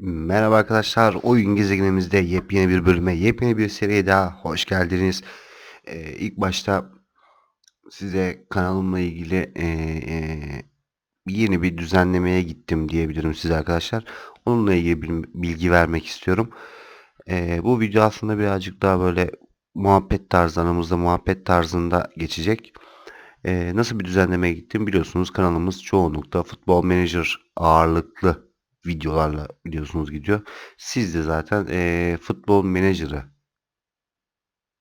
Merhaba arkadaşlar, Oyun Gezegenimizde yepyeni bir bölüme, yepyeni bir seriye daha hoş geldiniz. Ee, ilk başta size kanalımla ilgili ee, ee, yeni bir düzenlemeye gittim diyebilirim size arkadaşlar. Onunla ilgili bilgi vermek istiyorum. Ee, bu video aslında birazcık daha böyle muhabbet tarzı, aramızda muhabbet tarzında geçecek. Ee, nasıl bir düzenlemeye gittim biliyorsunuz kanalımız çoğunlukla futbol manager ağırlıklı videolarla biliyorsunuz gidiyor. Siz de zaten eee futbol menajeri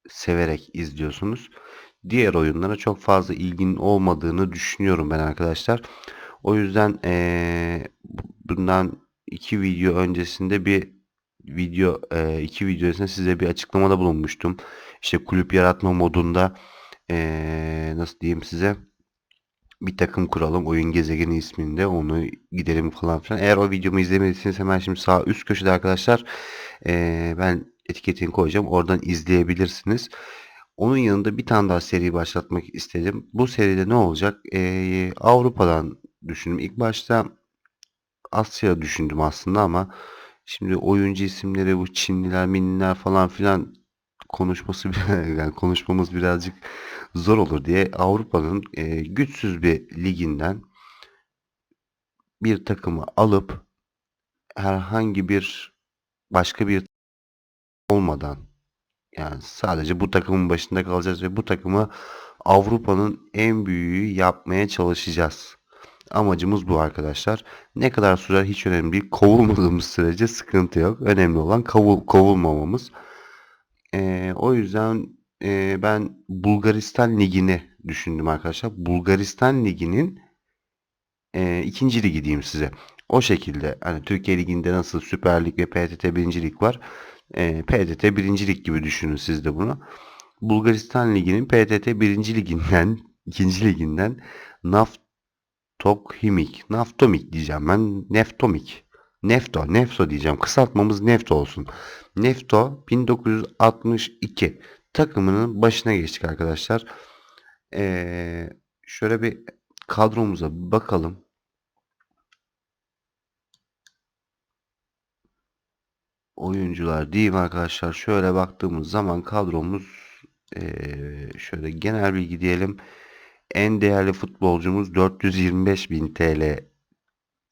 severek izliyorsunuz. Diğer oyunlara çok fazla ilginin olmadığını düşünüyorum ben arkadaşlar. O yüzden eee, bundan iki video öncesinde bir video eee, iki video öncesinde size bir açıklamada bulunmuştum. İşte kulüp yaratma modunda eee, nasıl diyeyim size bir takım kuralım oyun gezegeni isminde onu gidelim falan filan. Eğer o videomu izlemediyseniz hemen şimdi sağ üst köşede arkadaşlar eee, ben etiketini koyacağım. Oradan izleyebilirsiniz. Onun yanında bir tane daha seri başlatmak istedim. Bu seride ne olacak? Eee, Avrupa'dan düşündüm. İlk başta Asya düşündüm aslında ama şimdi oyuncu isimleri bu Çinliler, Minliler falan filan konuşması yani konuşmamız birazcık zor olur diye Avrupa'nın e, güçsüz bir liginden bir takımı alıp herhangi bir başka bir olmadan yani sadece bu takımın başında kalacağız ve bu takımı Avrupa'nın en büyüğü yapmaya çalışacağız. Amacımız bu arkadaşlar. Ne kadar sürer hiç önemli değil. Kovulmadığımız sürece sıkıntı yok. Önemli olan kovul, kovulmamamız. Ee, o yüzden e, ben Bulgaristan Ligi'ni düşündüm arkadaşlar. Bulgaristan Ligi'nin e, ikinci ligi diyeyim size. O şekilde hani Türkiye Ligi'nde nasıl Süper Lig ve PTT birincilik var. E, PTT birincilik gibi düşünün siz de bunu. Bulgaristan Ligi'nin PTT birinci liginden, ikinci liginden Naftokimik, Naftomik diyeceğim ben. Neftomik. Nefto, Nefto diyeceğim. Kısaltmamız Nefto olsun. Nefto 1962 takımının başına geçtik arkadaşlar. Ee, şöyle bir kadromuza bakalım. Oyuncular diyeyim arkadaşlar. Şöyle baktığımız zaman kadromuz ee, şöyle genel bilgi diyelim. En değerli futbolcumuz 425.000 TL.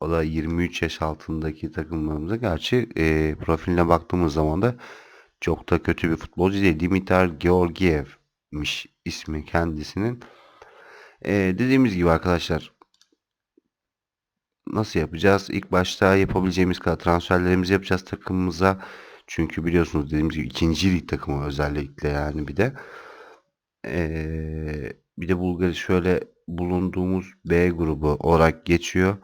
O da 23 yaş altındaki takımlarımıza. Gerçi e, profiline baktığımız zaman da çok da kötü bir futbolcu değil. Dimitar Georgiev'miş ismi kendisinin. E, dediğimiz gibi arkadaşlar nasıl yapacağız? İlk başta yapabileceğimiz kadar transferlerimizi yapacağız takımımıza. Çünkü biliyorsunuz dediğimiz gibi ikinci lig takımı özellikle yani bir de. Ee, bir de Bulgaristan şöyle bulunduğumuz B grubu olarak geçiyor.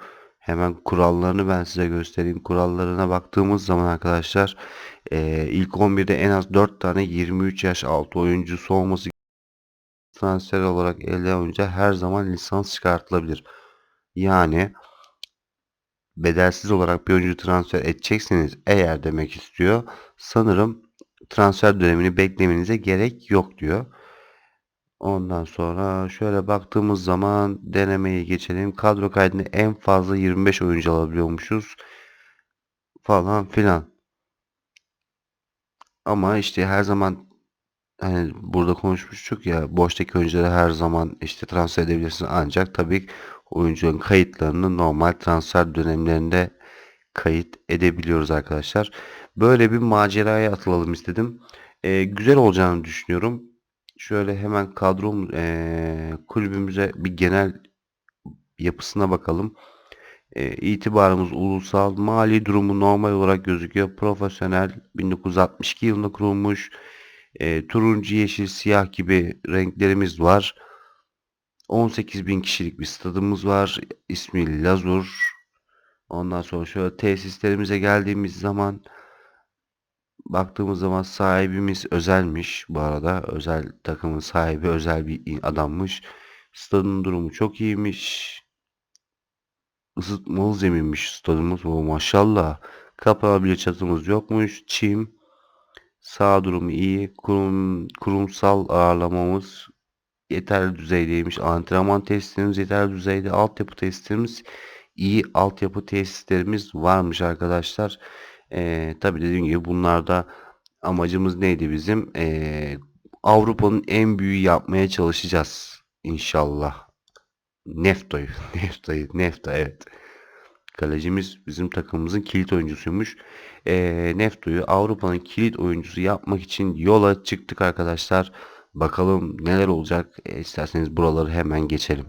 Hemen kurallarını ben size göstereyim. Kurallarına baktığımız zaman arkadaşlar e, ilk 11'de en az 4 tane 23 yaş altı oyuncusu olması transfer olarak elde oyuncu her zaman lisans çıkartılabilir. Yani bedelsiz olarak bir oyuncu transfer edecekseniz eğer demek istiyor. Sanırım transfer dönemini beklemenize gerek yok diyor. Ondan sonra şöyle baktığımız zaman denemeyi geçelim. Kadro kaydını en fazla 25 oyuncu alabiliyormuşuz. Falan filan. Ama işte her zaman hani burada konuşmuştuk ya boştaki oyuncuları her zaman işte transfer edebilirsin. Ancak tabii oyuncuların kayıtlarını normal transfer dönemlerinde kayıt edebiliyoruz arkadaşlar. Böyle bir maceraya atılalım istedim. Ee, güzel olacağını düşünüyorum. Şöyle hemen kadrom e, kulübümüze bir genel yapısına bakalım. E, itibarımız ulusal, mali durumu normal olarak gözüküyor. Profesyonel 1962 yılında kurulmuş. E, turuncu, yeşil, siyah gibi renklerimiz var. 18 bin kişilik bir stadımız var. İsmi Lazur. Ondan sonra şöyle tesislerimize geldiğimiz zaman baktığımız zaman sahibimiz özelmiş. Bu arada özel takımın sahibi özel bir adammış. Stadın durumu çok iyiymiş. Isıtmalı zeminmiş stadımız. O maşallah. Kapanabilir çatımız yokmuş. Çim. Sağ durumu iyi. Kurum, kurumsal ağırlamamız yeterli düzeydeymiş. Antrenman testlerimiz yeterli düzeyde. Altyapı testlerimiz iyi altyapı tesislerimiz varmış arkadaşlar. Ee, tabii dediğim gibi bunlarda amacımız neydi bizim? Ee, Avrupa'nın en büyüğü yapmaya çalışacağız inşallah. Nefto'yu, Nefto'yu, Nefto evet. Kalecimiz bizim takımımızın kilit oyuncusuymuş. Ee, Nefto'yu Avrupa'nın kilit oyuncusu yapmak için yola çıktık arkadaşlar. Bakalım neler olacak. E, isterseniz buraları hemen geçelim.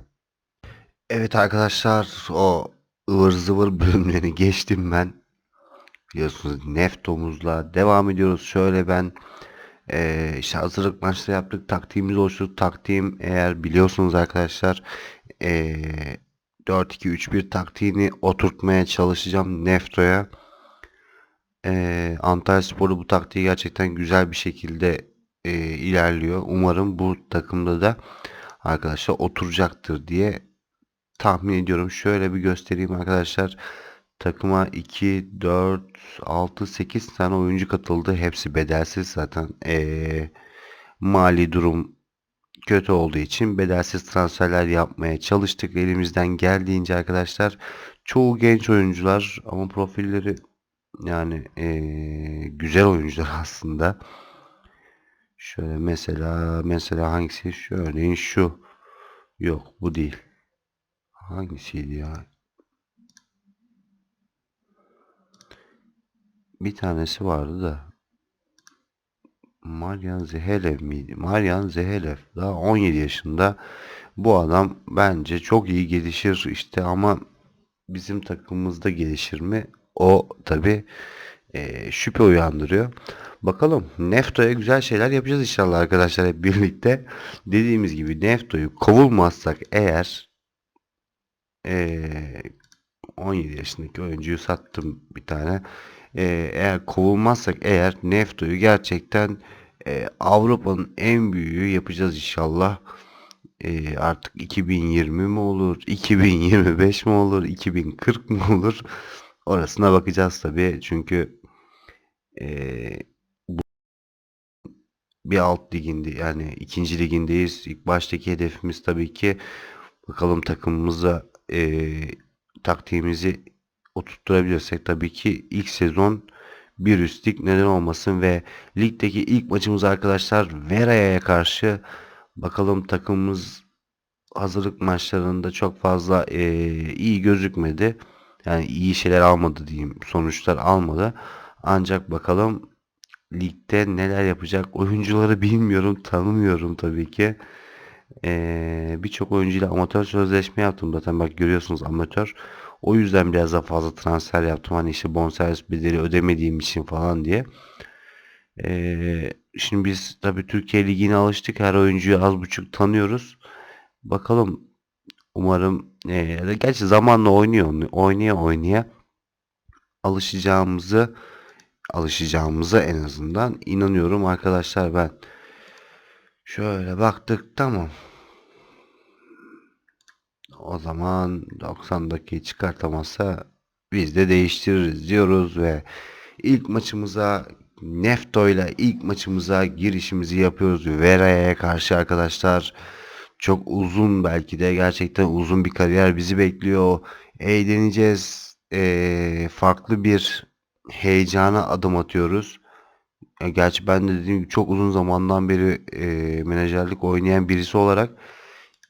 Evet arkadaşlar o ıvır zıvır bölümlerini geçtim ben. Biliyorsunuz Nefto'muzla devam ediyoruz. Şöyle ben e, işte hazırlık maçları yaptık. Taktiğimizi oluşturduk. Taktiğim eğer biliyorsunuz arkadaşlar e, 4-2-3-1 taktiğini oturtmaya çalışacağım Nefto'ya. E, Antalya Spor'da bu taktiği gerçekten güzel bir şekilde e, ilerliyor. Umarım bu takımda da arkadaşlar oturacaktır diye tahmin ediyorum. Şöyle bir göstereyim arkadaşlar. Takıma 2, 4, 6, 8 tane oyuncu katıldı. Hepsi bedelsiz zaten. Ee, mali durum kötü olduğu için bedelsiz transferler yapmaya çalıştık. Elimizden geldiğince arkadaşlar. Çoğu genç oyuncular ama profilleri yani ee, güzel oyuncular aslında. Şöyle mesela mesela hangisi? Şu örneğin şu. Yok bu değil. Hangisiydi ya? Bir tanesi vardı da. Maryan Zehelev miydi? Maryan Zehelev. Daha 17 yaşında. Bu adam bence çok iyi gelişir işte ama bizim takımımızda gelişir mi? O tabi e, şüphe uyandırıyor. Bakalım Nefto'ya güzel şeyler yapacağız inşallah arkadaşlar hep birlikte. Dediğimiz gibi Nefto'yu kovulmazsak eğer e, 17 yaşındaki oyuncuyu sattım bir tane. E, eğer kovulmazsak eğer Nefto'yu gerçekten e, Avrupa'nın en büyüğü yapacağız inşallah. E, artık 2020 mi olur, 2025 mi olur, 2040 mı olur? Orasına bakacağız tabii. Çünkü e, bu bir alt liginde yani ikinci ligindeyiz. İlk baştaki hedefimiz tabii ki bakalım takımımıza e, taktiğimizi oturtturabilirsek tabii ki ilk sezon bir üst neden olmasın ve ligdeki ilk maçımız arkadaşlar Veraya'ya karşı bakalım takımımız hazırlık maçlarında çok fazla e, iyi gözükmedi. Yani iyi şeyler almadı diyeyim. Sonuçlar almadı. Ancak bakalım ligde neler yapacak. Oyuncuları bilmiyorum. Tanımıyorum tabii ki. Ee, Birçok oyuncuyla amatör sözleşme yaptım. Zaten bak görüyorsunuz amatör. O yüzden biraz daha fazla transfer yaptım. Hani işte bonservis bedeli ödemediğim için falan diye. Ee, şimdi biz tabii Türkiye Ligi'ne alıştık. Her oyuncuyu az buçuk tanıyoruz. Bakalım umarım e, gerçi zamanla oynuyor oynaya oynaya alışacağımızı alışacağımıza en azından inanıyorum arkadaşlar ben. Şöyle baktık tamam. O zaman 90 dakikayı çıkartamazsa biz de değiştiririz diyoruz ve ilk maçımıza Nefto ile ilk maçımıza girişimizi yapıyoruz. Vera'ya karşı arkadaşlar çok uzun belki de gerçekten uzun bir kariyer bizi bekliyor. Eğleneceğiz. Ee, farklı bir heyecana adım atıyoruz. E, gerçi ben de dediğim gibi çok uzun zamandan beri e, menajerlik oynayan birisi olarak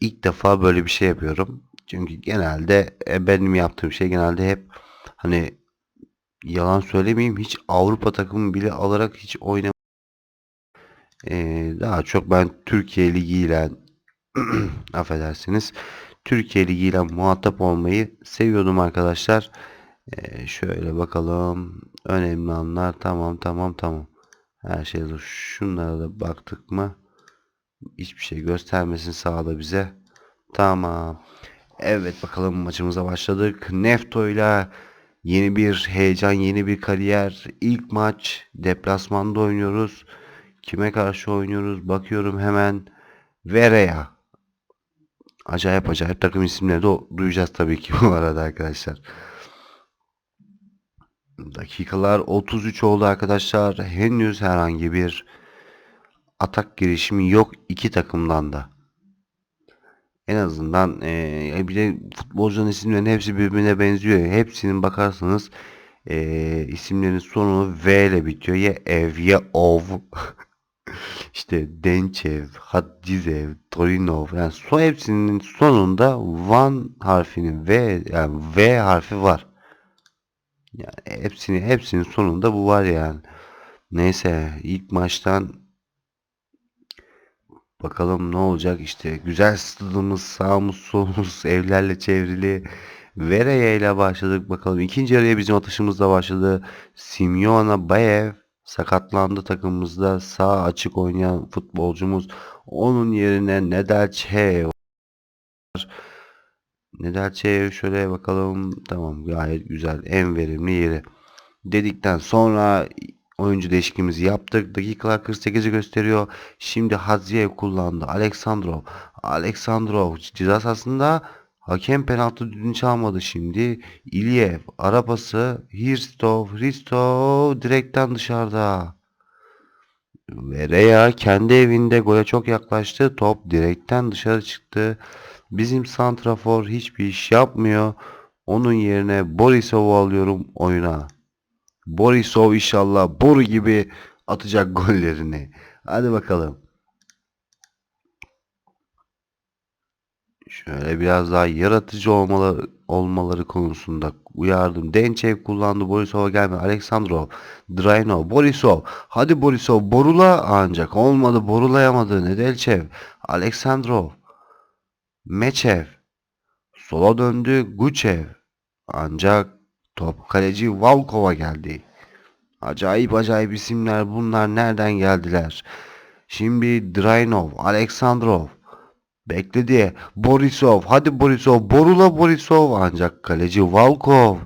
ilk defa böyle bir şey yapıyorum. Çünkü genelde e, benim yaptığım şey genelde hep hani yalan söylemeyeyim hiç Avrupa takımı bile alarak hiç oynam e, daha çok ben Türkiye Ligi ile affedersiniz Türkiye Ligi ile muhatap olmayı seviyordum arkadaşlar. E, şöyle bakalım önemli anlar tamam tamam tamam. Her şey dur. Şunlara da baktık mı? Hiçbir şey göstermesin sağda bize. Tamam. Evet bakalım maçımıza başladık. Nefto ile yeni bir heyecan, yeni bir kariyer. İlk maç deplasmanda oynuyoruz. Kime karşı oynuyoruz? Bakıyorum hemen. Vereya. Acayip acayip takım isimleri de duyacağız tabii ki bu arada arkadaşlar. Dakikalar 33 oldu arkadaşlar. Henüz herhangi bir atak girişimi yok iki takımdan da. En azından eee bir de futbolcuların isimlerinin hepsi birbirine benziyor. Hepsinin bakarsanız eee isimlerin sonu V ile bitiyor. Ya Ev ya Ov. işte Dençev, Hadizev, Torinov. Yani so hepsinin sonunda Van harfinin V yani V harfi var. Yani hepsini hepsinin sonunda bu var yani. Neyse ilk maçtan bakalım ne olacak işte. Güzel stadımız sağımız solumuz evlerle çevrili. Vereya ile başladık bakalım. İkinci yarıya bizim atışımızla başladı. Simyona Bayev sakatlandı takımımızda. Sağ açık oynayan futbolcumuz. Onun yerine Nedelçev var. Nedelçev şöyle bakalım. Tamam gayet güzel. En verimli yeri. Dedikten sonra oyuncu değişikliğimizi yaptık. Dakikalar 48'i gösteriyor. Şimdi Hadziev kullandı. Aleksandrov. Aleksandrov ceza sahasında hakem penaltı düdüğünü çalmadı şimdi. İlyev arabası Hirstov Hristov direkten dışarıda. Vereya kendi evinde gole çok yaklaştı. Top direkten dışarı çıktı. Bizim santrafor hiçbir iş yapmıyor. Onun yerine Borisov'u alıyorum oyuna. Borisov inşallah boru gibi atacak gollerini. Hadi bakalım. Şöyle biraz daha yaratıcı olmaları, olmaları konusunda uyardım. Dençev kullandı. Borisov'a gelme. Aleksandrov. Drainov. Borisov. Hadi Borisov. Borula ancak. Olmadı. Borulayamadı. Nedelçev. Aleksandrov. Meçev. Sola döndü. Guçev. Ancak top kaleci Valkova geldi. Acayip acayip isimler bunlar nereden geldiler? Şimdi Drainov, Aleksandrov bekledi. Borisov, hadi Borisov, Borula Borisov ancak kaleci Valkov.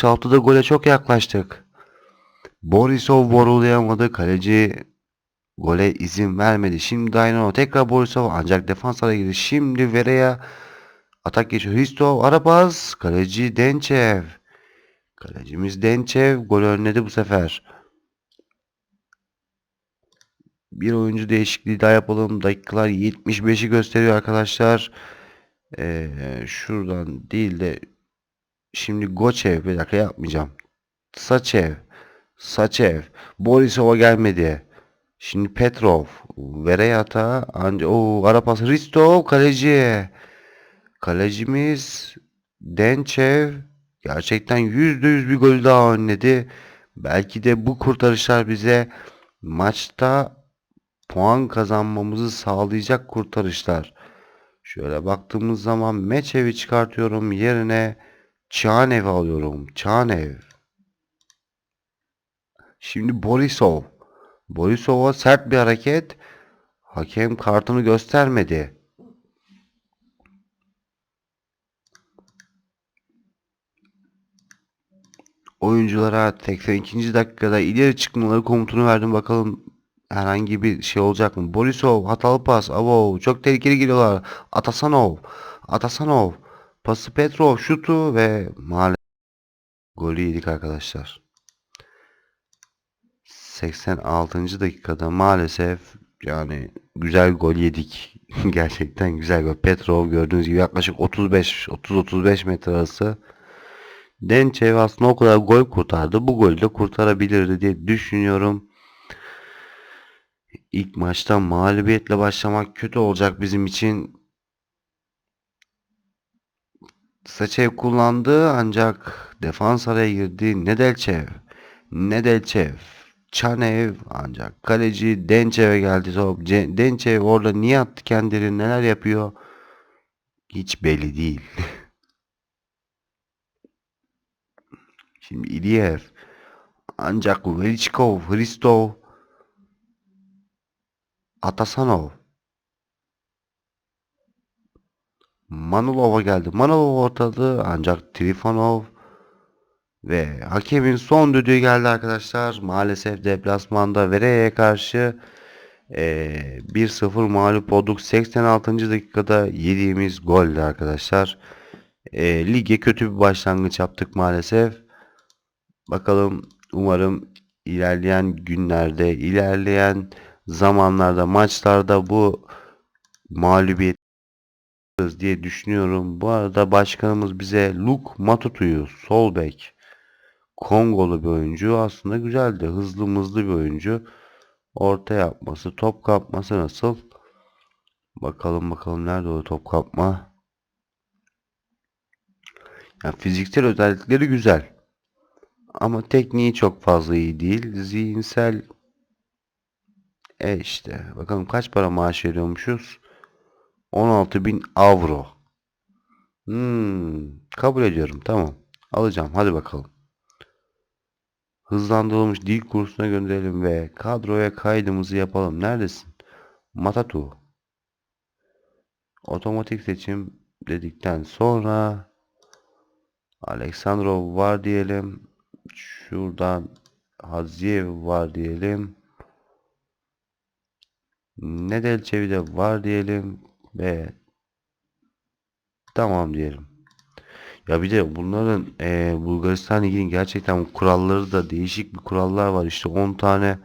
6'da gole çok yaklaştık. Borisov borulayamadı. Kaleci gole izin vermedi. Şimdi Drainov tekrar Borisov ancak defans araya girdi. Şimdi Vereya atak geçiyor. Hristov Arabaz, kaleci Dençev. Kalecimiz Dençev gol önledi bu sefer. Bir oyuncu değişikliği daha yapalım. Dakikalar 75'i gösteriyor arkadaşlar. Ee, şuradan değil de şimdi Goçev bir dakika yapmayacağım. Saçev. Saçev. Borisov'a gelmedi. Şimdi Petrov. Vereyata. Anca, o ara pas. Ristov kaleci. Kalecimiz Dençev gerçekten %100 bir gol daha önledi. Belki de bu kurtarışlar bize maçta puan kazanmamızı sağlayacak kurtarışlar. Şöyle baktığımız zaman Meçev'i çıkartıyorum. Yerine Çanev'i alıyorum. Çanev. Şimdi Borisov. Borisov'a sert bir hareket. Hakem kartını göstermedi. Oyunculara 82. dakikada ileri çıkmaları komutunu verdim. Bakalım herhangi bir şey olacak mı? Borisov hatalı pas. Avo çok tehlikeli geliyorlar. Atasanov. Atasanov. Pası Petrov şutu ve maalesef golü yedik arkadaşlar. 86. dakikada maalesef yani güzel gol yedik. Gerçekten güzel gol. Petrov gördüğünüz gibi yaklaşık 35 30-35 metre arası Dençev aslında o kadar gol kurtardı. Bu golü de kurtarabilirdi diye düşünüyorum. İlk maçta mağlubiyetle başlamak kötü olacak bizim için. Saçev kullandı ancak defans araya girdi. Nedelçev. Nedelçev. Çanev ancak kaleci Dençev'e geldi top. Dençev orada niye attı kendini neler yapıyor hiç belli değil. Şimdi İlyev. Ancak Velichkov, Hristov, Atasanov. Manulov'a geldi. Manulov ortadı ancak Trifonov ve hakemin son düdüğü geldi arkadaşlar. Maalesef deplasmanda Vere'ye karşı e, 1-0 mağlup olduk. 86. dakikada yediğimiz goldü arkadaşlar. E, lige kötü bir başlangıç yaptık maalesef. Bakalım umarım ilerleyen günlerde, ilerleyen zamanlarda, maçlarda bu mağlubiyet diye düşünüyorum. Bu arada başkanımız bize Luke Matutu'yu sol bek Kongolu bir oyuncu aslında güzeldi. Hızlı mızlı bir oyuncu. Orta yapması, top kapması nasıl? Bakalım bakalım nerede o top kapma. Yani fiziksel özellikleri güzel. Ama tekniği çok fazla iyi değil. Zihinsel e işte. Bakalım kaç para maaş veriyormuşuz? 16.000 avro. Hmm, kabul ediyorum. Tamam. Alacağım. Hadi bakalım. Hızlandırılmış dil kursuna gönderelim ve kadroya kaydımızı yapalım. Neredesin? Matatu. Otomatik seçim dedikten sonra Aleksandrov var diyelim. Şuradan Haziev var diyelim. Nedelçevi de var diyelim ve tamam diyelim. Ya bir de bunların e, Bulgaristan Ligi'nin gerçekten kuralları da değişik bir kurallar var. İşte 10 tane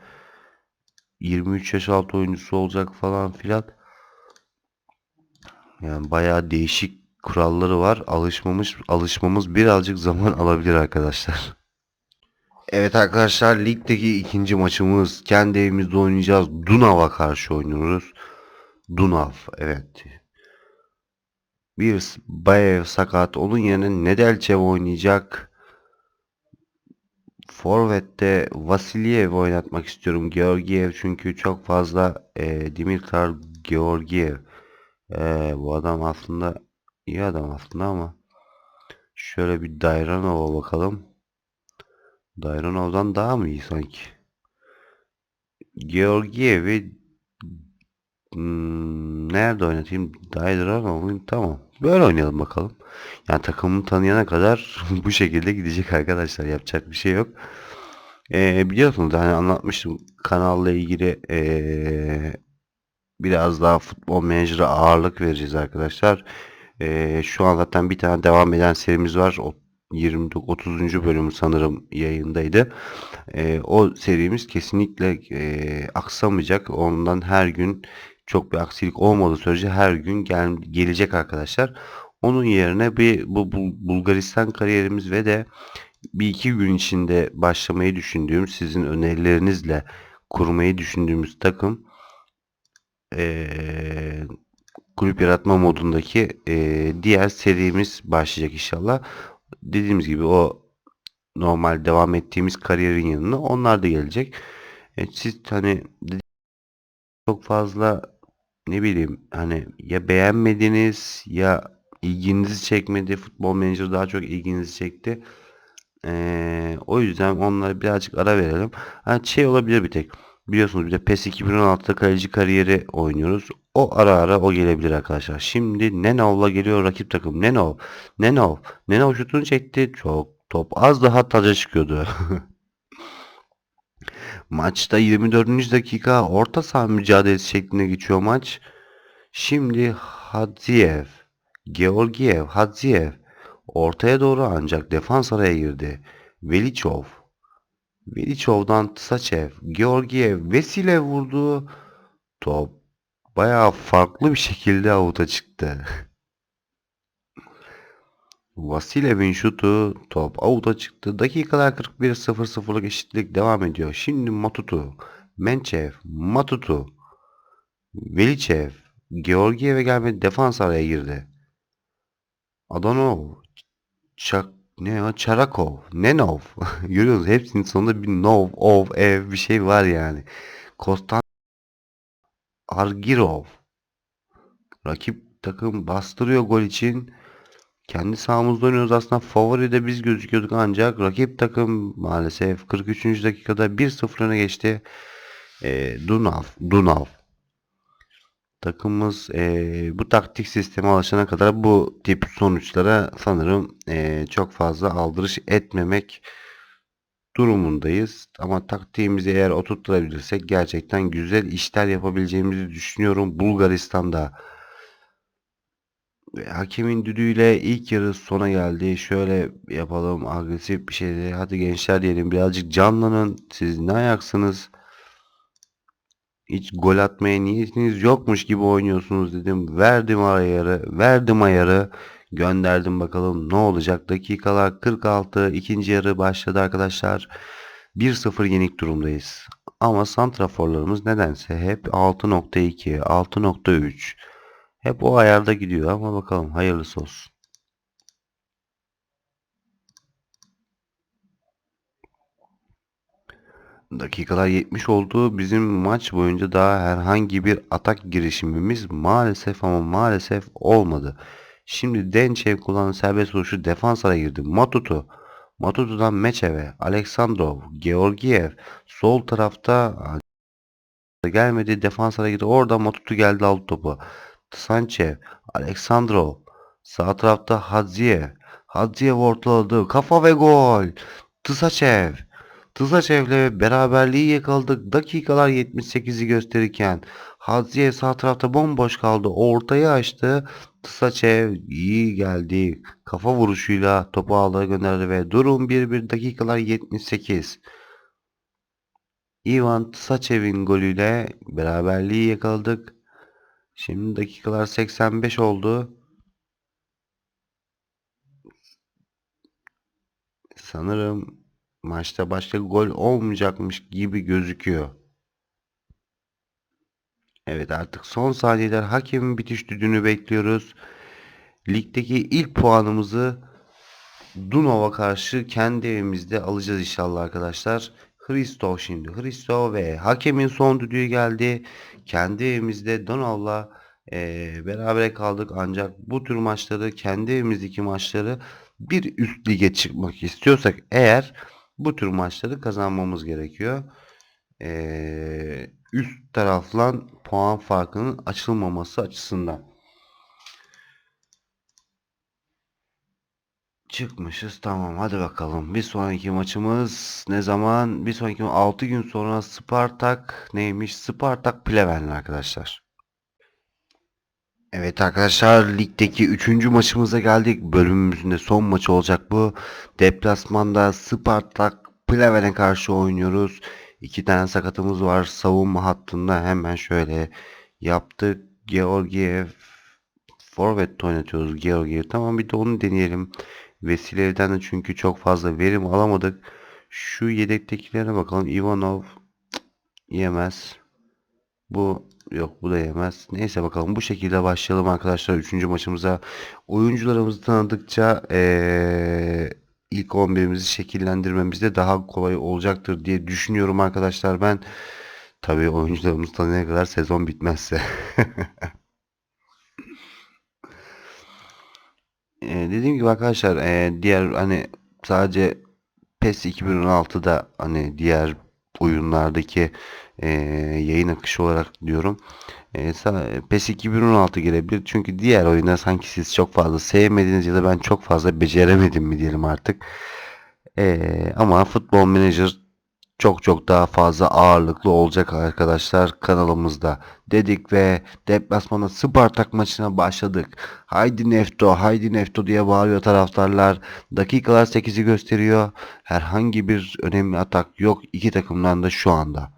23 yaş altı oyuncusu olacak falan filan. Yani bayağı değişik kuralları var. Alışmamız alışmamız birazcık zaman alabilir arkadaşlar. Evet arkadaşlar ligdeki ikinci maçımız kendi evimizde oynayacağız. Dunav'a karşı oynuyoruz. Dunav evet. Bir Bayev sakat. Onun yerine Nedelçev oynayacak. Forvet'te Vasilyev oynatmak istiyorum. Georgiev çünkü çok fazla e, Dimitar Georgiev. E, bu adam aslında iyi adam aslında ama şöyle bir Dayranov'a bakalım. Dayranov'dan daha mı iyi sanki? Georgiev'i hmm, nerede oynatayım? Dayranov'u tamam. Böyle oynayalım bakalım. Yani takımını tanıyana kadar bu şekilde gidecek arkadaşlar. Yapacak bir şey yok. Ee, biliyorsunuz hani anlatmıştım kanalla ilgili ee, biraz daha futbol menajere ağırlık vereceğiz arkadaşlar. Ee, şu an zaten bir tane devam eden serimiz var. 20 30. bölümü sanırım yayındaydı. Ee, o serimiz kesinlikle ee, aksamayacak. Ondan her gün çok bir aksilik olmadığı sürece her gün gel gelecek arkadaşlar. Onun yerine bir bu Bul- Bulgaristan kariyerimiz ve de bir iki gün içinde başlamayı düşündüğüm sizin önerilerinizle kurmayı düşündüğümüz takım eee, kulüp yaratma modundaki eee, diğer serimiz başlayacak inşallah. Dediğimiz gibi o normal devam ettiğimiz kariyerin yanına onlar da gelecek. E, siz hani çok fazla ne bileyim hani ya beğenmediniz ya ilginizi çekmedi. Futbol Manager daha çok ilginizi çekti. Ee, o yüzden onlara birazcık ara verelim. Ha, şey olabilir bir tek. Biliyorsunuz bir de PES 2016'da kaleci kariyeri oynuyoruz. O ara ara o gelebilir arkadaşlar. Şimdi Nenov'la geliyor rakip takım. Nenov. Nenov. Nenov şutunu çekti. Çok top az daha taca çıkıyordu. Maçta 24. dakika orta saha mücadelesi şeklinde geçiyor maç. Şimdi Hadziev, Georgiev, Hadziev ortaya doğru ancak defans araya girdi. Velichov, Velichov'dan Tsachev, Georgiev, Vesilev vurdu. Top bayağı farklı bir şekilde avuta çıktı. Vasilev'in şutu top avuta çıktı. Dakikalar 41-0-0'lık eşitlik devam ediyor. Şimdi Matutu, Menchev, Matutu, Velichev, Georgiev'e gelmedi. Defans araya girdi. Adonov, Çak, ne ya? Çarakov, Nenov. Görüyorsunuz hepsinin sonunda bir nov, ov, ev bir şey var yani. Kostan Argirov. Rakip takım bastırıyor gol için. Kendi sahamızda oynuyoruz aslında favori de biz gözüküyorduk ancak rakip takım maalesef 43. dakikada 1-0 öne geçti. E, Dunav, Dunav. Takımımız e, bu taktik sisteme alışana kadar bu tip sonuçlara sanırım e, çok fazla aldırış etmemek durumundayız. Ama taktiğimizi eğer oturtturabilirsek gerçekten güzel işler yapabileceğimizi düşünüyorum. Bulgaristan'da hakemin düdüğüyle ilk yarı sona geldi. Şöyle yapalım agresif bir şeydi. Hadi gençler diyelim birazcık canlanın. Siz ne ayaksınız? Hiç gol atmaya niyetiniz yokmuş gibi oynuyorsunuz dedim. Verdim ayarı, verdim ayarı. Gönderdim bakalım ne olacak. Dakikalar 46. ikinci yarı başladı arkadaşlar. 1-0 yenik durumdayız. Ama santraforlarımız nedense hep 6.2, 6.3 hep o ayarda gidiyor ama bakalım hayırlısı olsun. Dakikalar 70 oldu. Bizim maç boyunca daha herhangi bir atak girişimimiz maalesef ama maalesef olmadı. Şimdi Dençev kullanan serbest vuruşu defanslara girdi. Matutu. Matutu'dan Meçev'e. Aleksandrov. Georgiev. Sol tarafta gelmedi. Defanslara girdi. Orada Matutu geldi aldı topu. Sanchev. Aleksandrov. Sağ tarafta Hadziev. Hadziev ortaladı. Kafa ve gol. Tısaçev. Tısaçev'le beraberliği yakaladık. Dakikalar 78'i gösterirken Hadziev sağ tarafta bomboş kaldı. Ortayı açtı. Tısaçev iyi geldi. Kafa vuruşuyla topu ağlara gönderdi ve durum 1-1 dakikalar 78. Ivan Tısaçev'in golüyle beraberliği yakaladık. Şimdi dakikalar 85 oldu. Sanırım maçta başka gol olmayacakmış gibi gözüküyor. Evet artık son saniyeler hakemin bitiş düdüğünü bekliyoruz. Ligdeki ilk puanımızı Dunov'a karşı kendi evimizde alacağız inşallah arkadaşlar. Hristo şimdi. Hristo ve hakemin son düdüğü geldi. Kendi evimizde Dunov'la e, berabere kaldık. Ancak bu tür maçları kendi evimizdeki maçları bir üst lige çıkmak istiyorsak eğer bu tür maçları kazanmamız gerekiyor. E, üst taraflan puan farkının açılmaması açısından. Çıkmışız tamam hadi bakalım. Bir sonraki maçımız ne zaman? Bir sonraki 6 gün sonra Spartak neymiş? Spartak Pleven arkadaşlar. Evet arkadaşlar ligdeki 3. maçımıza geldik. Bölümümüzün de son maçı olacak bu. Deplasmanda Spartak Pleven'e karşı oynuyoruz. İki tane sakatımız var. Savunma hattında hemen şöyle yaptık. Georgiev Forvet oynatıyoruz Georgiev. Tamam bir de onu deneyelim. Vesile'den de çünkü çok fazla verim alamadık. Şu yedektekilere bakalım. Ivanov yemez. Bu yok bu da yemez. Neyse bakalım bu şekilde başlayalım arkadaşlar 3. maçımıza. Oyuncularımızı tanıdıkça ee, ilk 11'imizi şekillendirmemizde daha kolay olacaktır diye düşünüyorum arkadaşlar ben. Tabii oyuncularımızı tanıyana kadar sezon bitmezse. Ee, dediğim gibi arkadaşlar e, diğer hani sadece PES 2016'da hani diğer oyunlardaki e, yayın akışı olarak diyorum. E, PES 2016 gelebilir. Çünkü diğer oyunlar sanki siz çok fazla sevmediniz ya da ben çok fazla beceremedim mi diyelim artık. E, ama Football Manager çok çok daha fazla ağırlıklı olacak arkadaşlar kanalımızda dedik ve deplasmanda Spartak maçına başladık. Haydi Nefto, haydi Nefto diye bağırıyor taraftarlar. Dakikalar 8'i gösteriyor. Herhangi bir önemli atak yok iki takımdan da şu anda.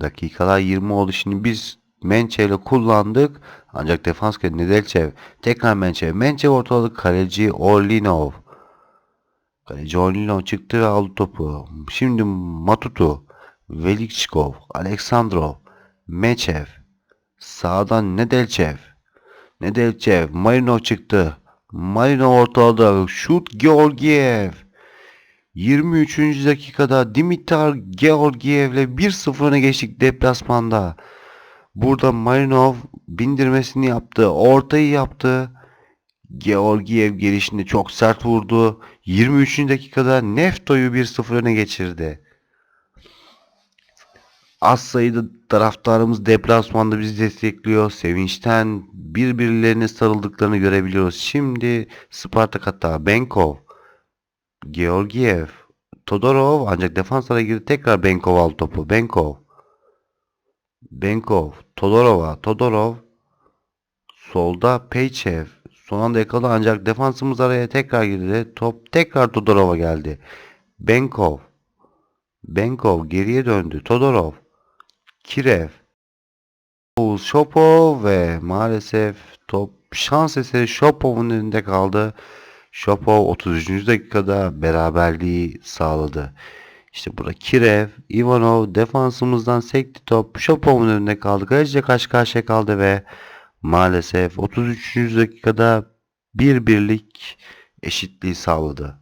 Dakikalar 20 oldu. Şimdi biz Mençev'le kullandık. Ancak defans Nedelçev. Tekrar Mençev. Mençev ortaladık. Kaleci Orlinov. Kaleci Orlinov çıktı ve aldı topu. Şimdi Matutu, Velikçikov, Aleksandrov, Meçev, sağdan Nedelçev, Nedelçev, Marinov çıktı. Marinov ortaladı. Şut Georgiev. 23. dakikada Dimitar Georgiev'le 1-0 öne geçtik deplasmanda. Burada Marinov bindirmesini yaptı. Ortayı yaptı. Georgiev gelişinde çok sert vurdu. 23. dakikada Nefto'yu 1-0 öne geçirdi. Az sayıda taraftarımız deplasmanda bizi destekliyor. Sevinçten birbirlerine sarıldıklarını görebiliyoruz. Şimdi Spartak hatta Benkov, Georgiev, Todorov ancak defanslara girdi. Tekrar Benkov aldı topu. Benkov. Benkov. Todorov'a. Todorov. Solda Peychev. Son anda yakaladı ancak defansımız araya tekrar girdi. Top tekrar Todorov'a geldi. Benkov. Benkov geriye döndü. Todorov. Kirev. Oğuz Şopov ve maalesef top şans eseri Shopov'un elinde kaldı. Shopov 33. dakikada beraberliği sağladı. İşte burada Kirev, Ivanov defansımızdan sekti top. Shopov'un önünde kaldı. Kaleciyle karşı karşıya kaldı ve maalesef 33. dakikada bir birlik eşitliği sağladı.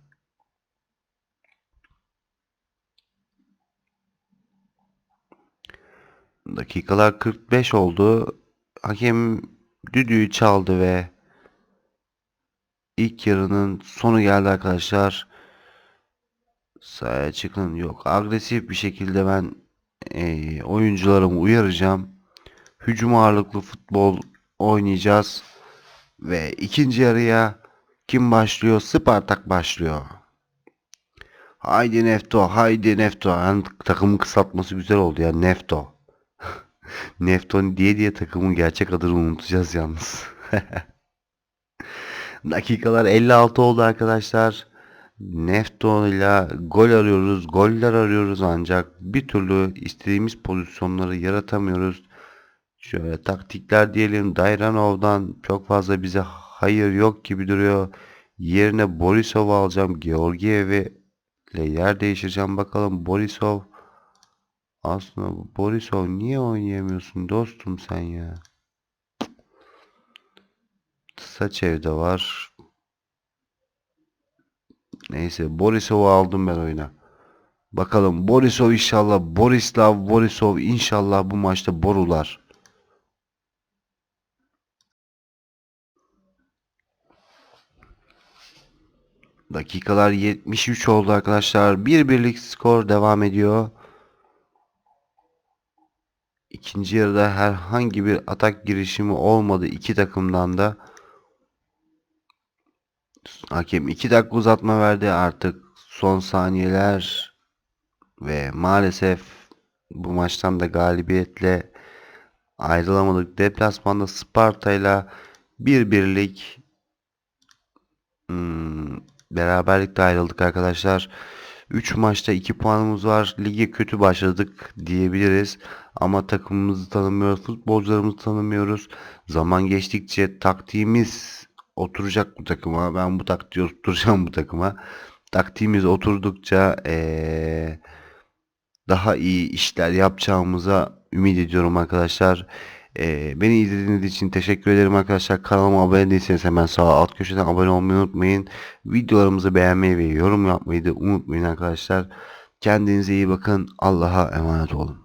Dakikalar 45 oldu. Hakem düdüğü çaldı ve ilk yarının sonu geldi arkadaşlar. Sahaya çıkın. Yok. Agresif bir şekilde ben eee, oyuncularımı uyaracağım. Hücum ağırlıklı futbol oynayacağız. Ve ikinci yarıya kim başlıyor? Spartak başlıyor. Haydi Nefto, haydi Nefto. Yani takımın kısaltması güzel oldu ya. Nefto. Nefton diye diye takımın gerçek adını unutacağız yalnız. Dakikalar 56 oldu arkadaşlar. Nefton ile gol arıyoruz, goller arıyoruz ancak bir türlü istediğimiz pozisyonları yaratamıyoruz. Şöyle taktikler diyelim. Dayranov'dan çok fazla bize hayır yok gibi duruyor. Yerine Borisov'u alacağım. Georgiev'i ile yer değiştireceğim. Bakalım Borisov aslında Borisov niye oynayamıyorsun dostum sen ya? Saçev'de var. Neyse Borisov'u aldım ben oyuna. Bakalım Borisov inşallah Borislav Borisov inşallah bu maçta borular. Dakikalar 73 oldu arkadaşlar. Bir birlik skor devam ediyor. İkinci yarıda herhangi bir atak girişimi olmadı iki takımdan da. Hakem 2 dakika uzatma verdi artık son saniyeler ve maalesef bu maçtan da galibiyetle ayrılamadık. Deplasmanda Sparta'yla bir birlik hmm, beraberlikle ayrıldık arkadaşlar. 3 maçta 2 puanımız var. Lige kötü başladık diyebiliriz. Ama takımımızı tanımıyoruz. Futbolcularımızı tanımıyoruz. Zaman geçtikçe taktiğimiz oturacak bu takıma. Ben bu taktiği oturacağım bu takıma. Taktiğimiz oturdukça ee, daha iyi işler yapacağımıza ümit ediyorum arkadaşlar. Ee, beni izlediğiniz için teşekkür ederim arkadaşlar. Kanalıma abone değilseniz hemen sağ alt köşeden abone olmayı unutmayın. Videolarımızı beğenmeyi ve yorum yapmayı da unutmayın arkadaşlar. Kendinize iyi bakın. Allah'a emanet olun.